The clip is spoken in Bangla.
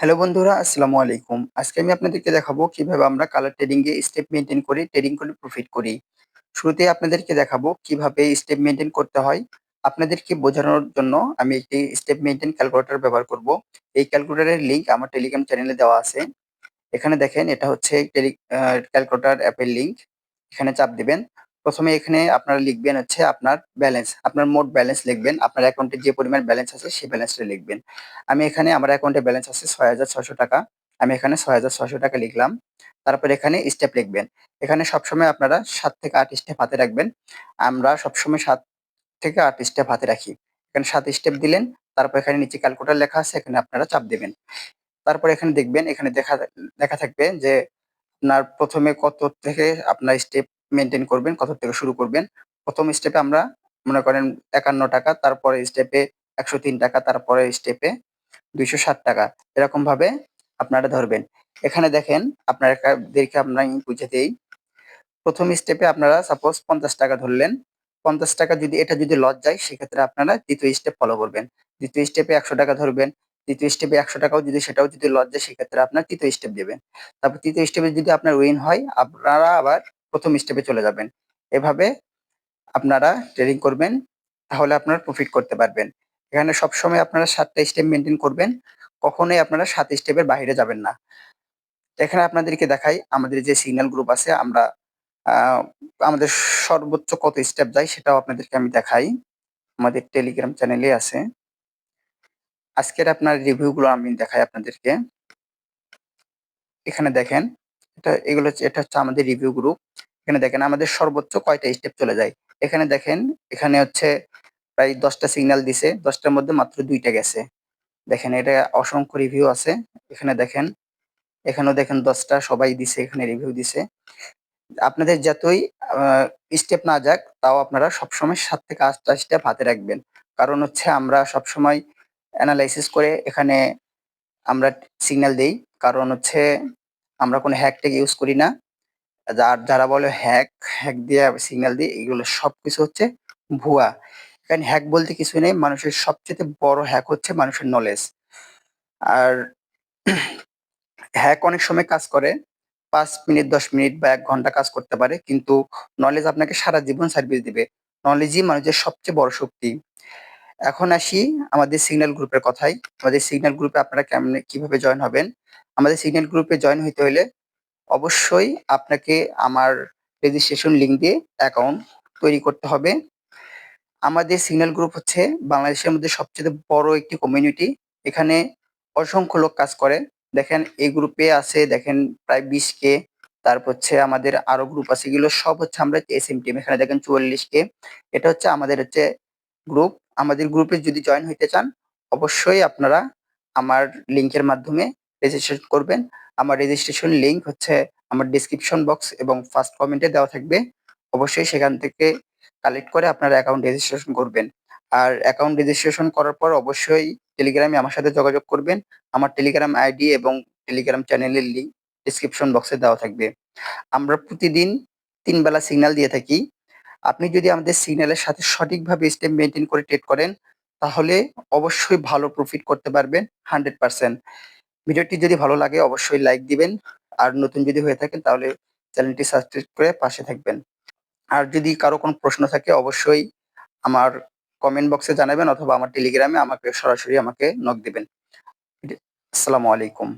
হ্যালো বন্ধুরা, আসসালামু আলাইকুম। আজকে আমি আপনাদেরকে দেখাবো কীভাবে আমরা কালার ট্রেডিং এ স্টেপ মেনটেন করে ট্রেডিং করে প্রফিট করি। শুরুতে আপনাদেরকে দেখাবো কীভাবে স্টেপ মেনটেন করতে হয়। আপনাদেরকে বোঝানোর জন্য আমি একটি স্টেপ মেনটেন ক্যালকুলেটর ব্যবহার করব। এই ক্যালকুলেটরের লিংক আমার টেলিগ্রাম চ্যানেলে দেওয়া আছে। এখানে দেখেন এটা হচ্ছে ক্যালকুলেটর অ্যাপের লিংক এখানে চাপ দিবেন। প্রথমে এখানে আপনারা লিখবেন হচ্ছে আপনার ব্যালেন্স আপনার মোট ব্যালেন্স লিখবেন, আপনার অ্যাকাউন্টে যে পরিমাণ ব্যালেন্স আছে সেই ব্যালেন্সটা লিখবেন। আমি এখানে আমার অ্যাকাউন্টে ব্যালেন্স আছে ছয় টাকা, আমি এখানে ছয় হাজার টাকা লিখলাম। তারপর এখানে স্টেপ লিখবেন। এখানে সবসময় আপনারা সাত থেকে আট স্টেপ হাতে রাখবেন। আমরা সবসময় সাত থেকে আট স্টেপ হাতে রাখি। এখানে সাত স্টেপ দিলেন, তারপর এখানে নিচে ক্যালকুলেটর লেখা আছে, এখানে আপনারা চাপ দেবেন। তারপর এখানে দেখবেন, এখানে দেখা দেখা থাকবে যে আপনার প্রথমে কত থেকে আপনার স্টেপ মেনটেন করবেন কত থেকে শুরু করবেন। প্রথম স্টেপে আমরা মনে করেন একান্ন টাকা, তারপরে স্টেপে একশো তিন টাকা, তারপরে স্টেপে দুইশো ষাট টাকা। এরকম ভাবে আপনারা ধরবেন। এখানে দেখেন আপনাদেরকে আমরা বুঝে দিই। প্রথম স্টেপে আপনারা সাপোজ পঞ্চাশ টাকা ধরলেন। পঞ্চাশ টাকা যদি, এটা যদি লস যায় সেক্ষেত্রে আপনারা দ্বিতীয় স্টেপ ফলো করবেন। দ্বিতীয় স্টেপে একশো টাকা ধরবেন। তৃতীয় স্টেপে একশো টাকাও যদি, সেটাও যদি লস যায় সেক্ষেত্রে আপনার তৃতীয় স্টেপ দেবেন। তারপর তৃতীয় স্টেপে যদি আপনার উইন হয়, আপনারা আবার প্রথম স্টেপে চলে যাবেন। এভাবে আপনারা ট্রেডিং করবেন, তাহলে আপনারা প্রফিট করতে পারবেন। এখানে সবসময় আপনারা সাতটা স্টেপ মেনটেন করবেন, কখনোই আপনারা সাত স্টেপের বাইরে যাবেন না। এখানে আপনাদেরকে দেখাই, আমাদের যে সিগন্যাল গ্রুপ আছে, আমরা আমাদের সর্বোচ্চ কত স্টেপ যায় সেটাও আপনাদেরকে আমি দেখাই। আমাদের টেলিগ্রাম চ্যানেলে আছে। আজকের আপনার রিভিউগুলো আমি দেখাই আপনাদেরকে। এখানে দেখেন, এটা, এগুলো এটা হচ্ছে আমাদের রিভিউ গ্রুপ এখানে দেখেন আমাদের সর্বোচ্চ কয়টা স্টেপ চলে যায়? এখানে দেখেন, এখানে হচ্ছে প্রায় দশটা সিগন্যাল দিছে, দশটার মধ্যে মাত্র দুইটা গেছে। দেখেন, এটা অসংখ্য রিভিউ আছে। এখানে দেখেন, এখানেও দেখেন দশটা সবাই দিছে, এখানে রিভিউ দিছে। আপনাদের যতই স্টেপ না যাক, তাও আপনারা সবসময় সাত থেকে আটটা স্টেপ হাতে রাখবেন। কারণ হচ্ছে আমরা সবসময় অ্যানালাইসিস করে এখানে আমরা সিগন্যাল দেই। কারণ হচ্ছে আমরা কোনো হ্যাকটেক ইউজ করি না। যার, যারা বলে হ্যাক হ্যাক দিয়ে সিগন্যাল দিয়ে এগুলো সবকিছু হচ্ছে ভুয়া। এখানে হ্যাক বলতে কিছু নেই, মানুষের সবচেয়ে বড় হ্যাক হচ্ছে মানুষের নলেজ আর হ্যাক অনেক সময় কাজ করে, পাঁচ মিনিট, দশ মিনিট বা এক ঘণ্টা কাজ করতে পারে, কিন্তু নলেজ আপনাকে সারা জীবন সার্ভিস দিবে। নলেজই মানুষের সবচেয়ে বড় শক্তি। এখন আসি আমাদের সিগন্যাল গ্রুপের কথাই আমাদের সিগন্যাল গ্রুপে আপনারা কেমন, কীভাবে জয়েন হবেন? আমাদের সিগন্যাল গ্রুপে জয়েন হইতে হলে অবশ্যই আপনাকে আমার রেজিস্ট্রেশন লিঙ্ক দিয়ে অ্যাকাউন্ট তৈরি করতে হবে। আমাদের সিগন্যাল গ্রুপ হচ্ছে বাংলাদেশের মধ্যে সবচেয়ে বড় একটি কমিউনিটি এখানে অসংখ্য লোক কাজ করে। দেখেন এই গ্রুপে আছে, দেখেন, প্রায় বিশ কে তারপর হচ্ছে আমাদের আরও গ্রুপ আছে। এগুলো সব হচ্ছে আমরা এস এম টিম এখানে দেখেন চুয়াল্লিশ কে এটা হচ্ছে আমাদের হচ্ছে গ্রুপ আমাদের গ্রুপে যদি জয়েন হইতে চান, অবশ্যই আপনারা আমার লিংকের মাধ্যমে রেজিস্ট্রেশন করবেন। আমার রেজিস্ট্রেশন লিংক হচ্ছে আমার ডিসক্রিপশন বক্স এবং ফার্স্ট কমেন্টে দেওয়া থাকবে। অবশ্যই সেখান থেকে কালেক্ট করে আপনারা অ্যাকাউন্ট রেজিস্ট্রেশন করবেন। আর অ্যাকাউন্ট রেজিস্ট্রেশন করার পর অবশ্যই টেলিগ্রামে আমার সাথে যোগাযোগ করবেন। আমার টেলিগ্রাম আইডি এবং টেলিগ্রাম চ্যানেলের লিঙ্ক ডিসক্রিপশন বক্সে দেওয়া থাকবে। আমরা প্রতিদিন তিন বেলা সিগন্যাল দিয়ে থাকি। আপনি যদি আমাদের সিগন্যালের সাথে সঠিকভাবে স্টেপ মেনটেন করে ট্রেড করেন, তাহলে অবশ্যই ভালো প্রফিট করতে পারবেন হান্ড্রেড পার্সেন্ট ভিডিওটি যদি ভালো লাগে, অবশ্যই লাইক দিবেন। আর নতুন যদি হয়ে থাকেন, তাহলে চ্যানেলটি সাবস্ক্রাইব করে পাশে থাকবেন। আর যদি কারও কোনো প্রশ্ন থাকে, অবশ্যই আমার কমেন্ট বক্সে জানাবেন, অথবা আমার টেলিগ্রামে আমাকে সরাসরি আমাকে নক দিবেন। আসসালামু আলাইকুম।